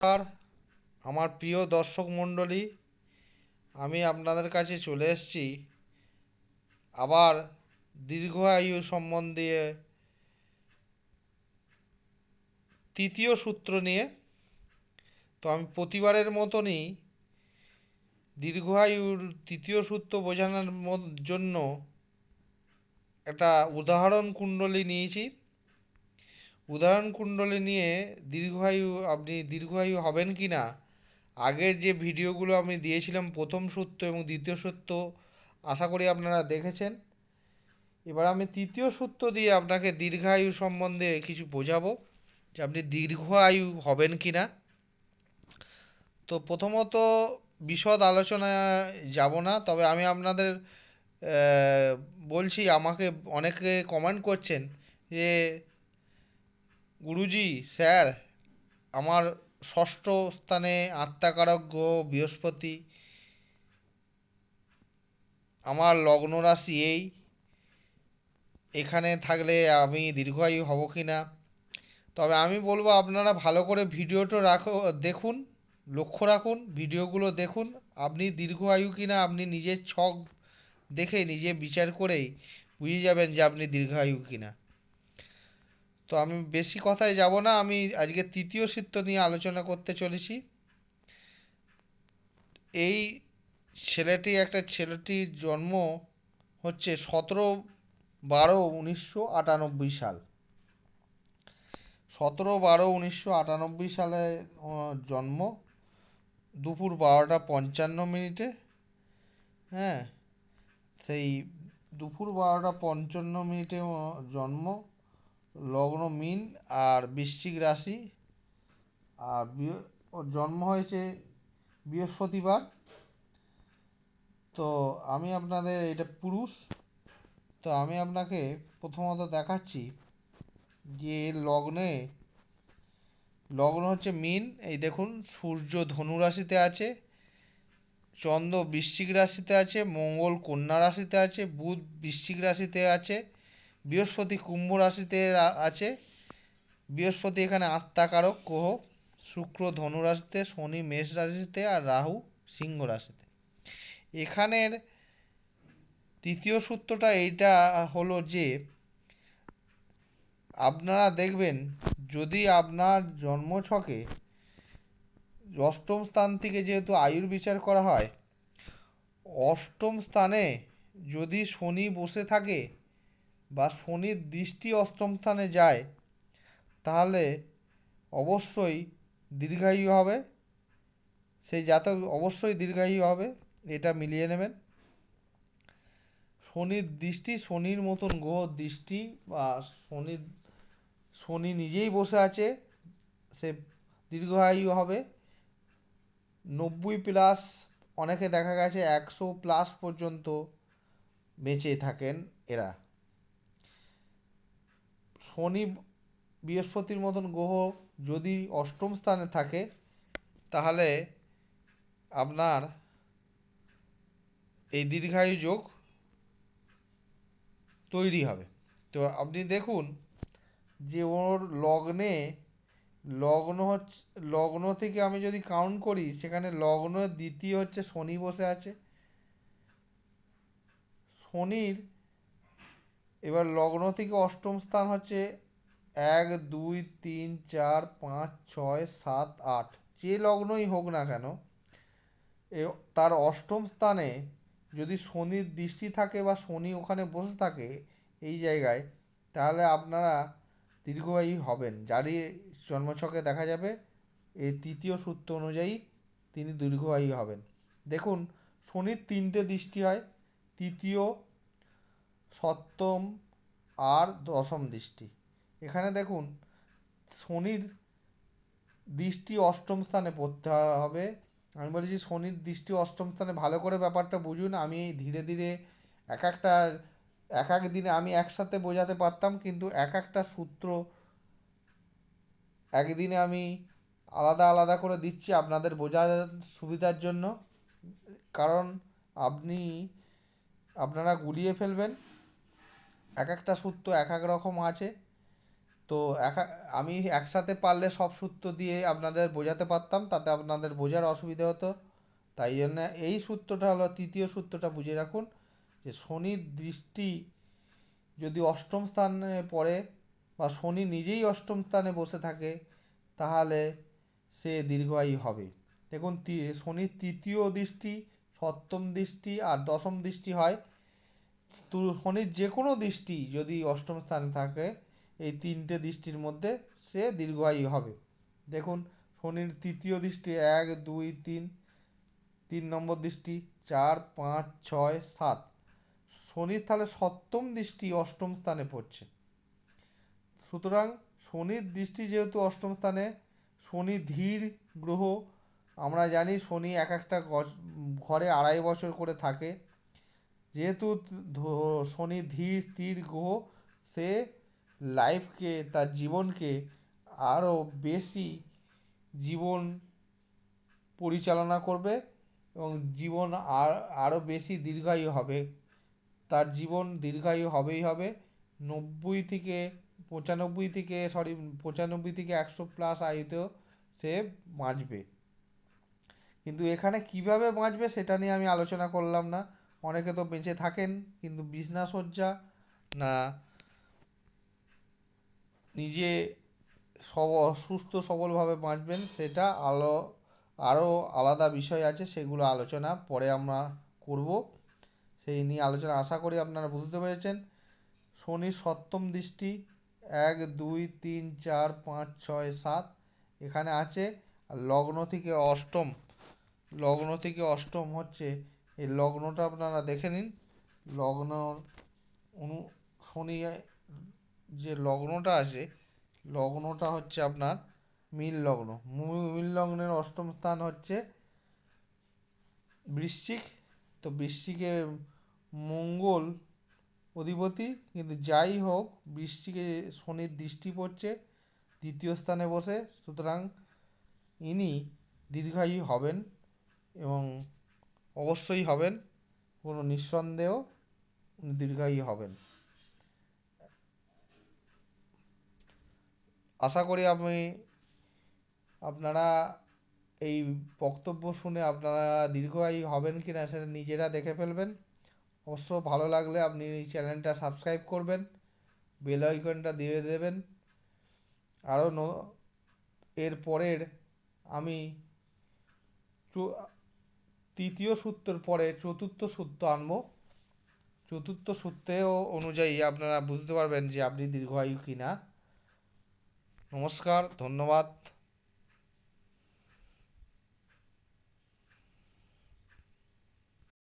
নমস্কার। আমার প্রিয় দর্শক মণ্ডলী, আমি আপনাদের কাছে চলে এসেছি আবার দীর্ঘায়ু সম্বন্ধে তৃতীয় সূত্র নিয়ে। তো আমি প্রতিবারের মতনই দীর্ঘায়ুর তৃতীয় সূত্র বোঝানোর জন্য একটা উদাহরণ কুণ্ডলী নিয়েছি। উদাহরণ কুণ্ডলী নিয়ে দীর্ঘায়ু, আপনি দীর্ঘায়ু হবেন কি না? আগের যে ভিডিওগুলো আমি দিয়েছিলাম, প্রথম সূত্র এবং দ্বিতীয় সূত্র আশা করি আপনারা দেখেছেন। এবার আমি তৃতীয় সূত্র দিয়ে আপনাকে দীর্ঘায়ু সম্বন্ধে কিছু বোঝাবো, যে আপনি দীর্ঘায়ু হবেন কি না। তো প্রথমত বিশদ আলোচনায় যাব না, তবে আমি আপনাদের বলছি, আমাকে অনেকে কমেন্ট করছেন যে গুরুজি, স্যার, আমার ষষ্ঠ স্থানে আত্মাকারক গ্রহ বৃহস্পতি। আমার লগ্ন রাশি এই। এখানে থাকলে আমি দীর্ঘায়ু হব কি না তবে আমি বলব, আপনারা ভালো করে ভিডিওটা রাখো, দেখুন, লক্ষ্য রাখুন, ভিডিওগুলো দেখুন। আপনি দীর্ঘায়ু কি না আপনি নিজের ছক দেখে নিজে বিচার করেই বুঝে যাবেন যে আপনি দীর্ঘায়ু কি না তো আমি বেশি কথায় যাব না, আমি আজকে তৃতীয় সূত্র নিয়ে আলোচনা করতে চলেছি। এই ছেলেটি, একটা ছেলেটির জন্ম হচ্ছে সতেরো বারো উনিশশো আটানব্বই সাল। সতেরো বারো উনিশশো আটানব্বই সালে জন্ম। দুপুর বারোটা পঞ্চান্ন মিনিটে হ্যাঁ? সেই দুপুর বারোটা পঞ্চান্ন মিনিটে জন্ম। লগ্ন মিন আর বৃশ্চিক রাশি। আর ওর জন্ম হয়েছে বৃহস্পতিবার। তো আমি আপনাদের, এটা পুরুষ, তো আমি আপনাকে প্রথমত দেখাচ্ছি যে লগ্নে, লগ্ন হচ্ছে মিন। এই দেখুন, সূর্য ধনু রাশিতে আছে, চন্দ্র বৃশ্চিক রাশিতে আছে, মঙ্গল কন্যা রাশিতে আছে, বুধ বৃশ্চিক রাশিতে আছে বৃহস্পতি কুম্ভ রাশিতে আছে। বৃহস্পতি এখানে আত্মাকারক গ্রহ, শুক্র ধনু রাশিতে, শনি মেষ রাশিতে আর রাহু সিংহ রাশিতে। এখানের তৃতীয় সূত্রটা এইটা হলো যে, আপনারা দেখবেন যদি আপনার জন্মছকে অষ্টম স্থান থেকে যেহেতু আয়ুর বিচার করা হয়, অষ্টম স্থানে যদি শনি বসে থাকে বা শনির দৃষ্টি অষ্টম স্থানে যায়, তাহলে অবশ্যই দীর্ঘায়ু হবে। সেই জাতক অবশ্যই দীর্ঘায়ু হবে, এটা মিলিয়ে নেবেন। শনির দৃষ্টি, শনির মতন গ্রহ দৃষ্টি বা শনির, শনি নিজেই বসে আছে, সে দীর্ঘায়ু হবে। নব্বই প্লাস অনেকে দেখা গেছে একশো প্লাস পর্যন্ত বেঁচে থাকেন এরা। শনি বৃহস্পতির মতন গ্রহ যদি অষ্টম স্থানে থাকে, তাহলে আপনার এই দীর্ঘায়ু যোগ তৈরি হবে। তো আপনি দেখুন যে ওর লগ্নে, লগ্ন হচ্ছে লগ্ন থেকে আমি যদি কাউন্ট করি, সেখানে লগ্ন দ্বিতীয় হচ্ছে শনি বসে আছে। শনির এবার লগ্ন থেকে অষ্টম স্থান হচ্ছে এক, দুই, তিন, চার, পাঁচ, ছয়, সাত, আট। যে লগ্নই হোক না কেন, এ তার অষ্টম স্থানে যদি শনির দৃষ্টি থাকে বা শনি ওখানে বসে থাকে এই জায়গায়, তাহলে আপনারা দীর্ঘায়ু হবেন। যারই জন্মছকে দেখা যাবে এই তৃতীয় সূত্র অনুযায়ী তিনি দীর্ঘায়ু হবেন। দেখুন, শনির তিনটে দৃষ্টি হয়, তৃতীয় সপ্তম আর দশম দৃষ্টি। এখানে দেখুন, শনির দৃষ্টি অষ্টম স্থানে পড়তে হবে। আমি বলেছি শনির দৃষ্টি অষ্টম স্থানে, ভালো করে ব্যাপারটা বুঝুন। আমি ধীরে ধীরে এক একটা, এক এক দিনে আমি একসাথে বোঝাতে পারতাম, কিন্তু এক একটা সূত্র একদিনে আমি আলাদা আলাদা করে দিচ্ছি আপনাদের বোঝার সুবিধার জন্য। কারণ আপনি, আপনারা গুলিয়ে ফেলবেন। এক একটা সূত্র এক এক রকম আছে। তো এক, আমি একসাথে পারলে সব সূত্র দিয়ে আপনাদের বোঝাতে পারতাম, তাতে আপনাদের বোঝার অসুবিধা হতো। তাই জন্য এই সূত্রটা হলো, তৃতীয় সূত্রটা বুঝে রাখুন, যে শনির দৃষ্টি যদি অষ্টম স্থানে পড়ে বা শনি নিজেই অষ্টম স্থানে বসে থাকে, তাহলে সে দীর্ঘায়ু হবে। দেখুন শনির তৃতীয় দৃষ্টি সপ্তম দৃষ্টি আর দশম দৃষ্টি হয়। শনির যে কোনো দৃষ্টি যদি অষ্টম স্থানে থাকে, এই তিনটে দৃষ্টির মধ্যে সে দীর্ঘায়ু হবে। দেখুন, শনির তৃতীয় দৃষ্টি এক, দুই, তিন তিন নম্বর দৃষ্টি চার, পাঁচ, ছয়, সাত। শনির তাহলে সপ্তম দৃষ্টি অষ্টম স্থানে পড়ছে। সুতরাং শনির দৃষ্টি যেহেতু অষ্টম স্থানে, শনি ধীর গ্রহ, আমরা জানি শনি এক একটা ঘরে আড়াই বছর করে থাকে। যেহেতু শনি ধীর, স্থির গ্রহ, সে লাইফকে তার জীবনকে আরও বেশি জীবন পরিচালনা করবে এবং জীবন আর আরও বেশি দীর্ঘায়ু হবে। তার জীবন দীর্ঘায়ু হবেই হবে। নব্বই থেকে পঁচানব্বই থেকে সরি পঁচানব্বই থেকে একশো প্লাস আয়ুতেও সে বাঁচবে। কিন্তু এখানে কীভাবে বাঁচবে সেটা নিয়ে আমি আলোচনা করলাম না। অনেকে তো বেঁচে থাকেন, কিন্তু বিছনা সজ্জা না। নিজে সব সুস্থ সবলভাবে বাঁচবেন, সেটা আলো আরও আলাদা বিষয় আছে, সেগুলো আলোচনা পরে আমরা করব। সেই নিয়ে আলোচনা আশা করি আপনারা বুঝতে পেরেছেন। শনির সপ্তম দৃষ্টি, এক, দুই, তিন, চার, পাঁচ, ছয়, সাত, এখানে আছে। লগ্ন থেকে অষ্টম, লগ্ন থেকে অষ্টম হচ্ছে এই লগ্নটা আপনারা দেখে নিন। লগ্ন অনু শনি যে লগ্নটা আছে, লগ্নটা হচ্ছে আপনার মীন লগ্ন। মূল- লগ্নের অষ্টম স্থান হচ্ছে বৃশ্চিক। তো বৃশ্চিকে মঙ্গল অধিপতি, কিন্তু যাই হোক বৃষ্টিকে শনির দৃষ্টি পড়ছে, দ্বিতীয় স্থানে বসে। সুতরাং ইনি দীর্ঘায়ু হবেন এবং অবশ্যই হবেন, কোনো নিঃসন্দেহ উনি দীর্ঘায়ু হবেন। আশা করি আমি আপনারা এই বক্তব্য শুনে আপনারা দীর্ঘায়ু হবেন কি না সেটা নিজেরা দেখে ফেলবেন। অবশ্য ভালো লাগলে আপনি এই চ্যানেলটা সাবস্ক্রাইব করবেন, বেল আইকনটা দিয়ে দেবেন। আরও এর পরের আমি তৃতীয় সূত্রের পরে চতুর্থ সূত্র আনব। চতুর্থ সূত্রেও অনুযায়ী আপনারা বুঝতে পারবেন যে আপনি দীর্ঘায়ু কি না নমস্কার, ধন্যবাদ।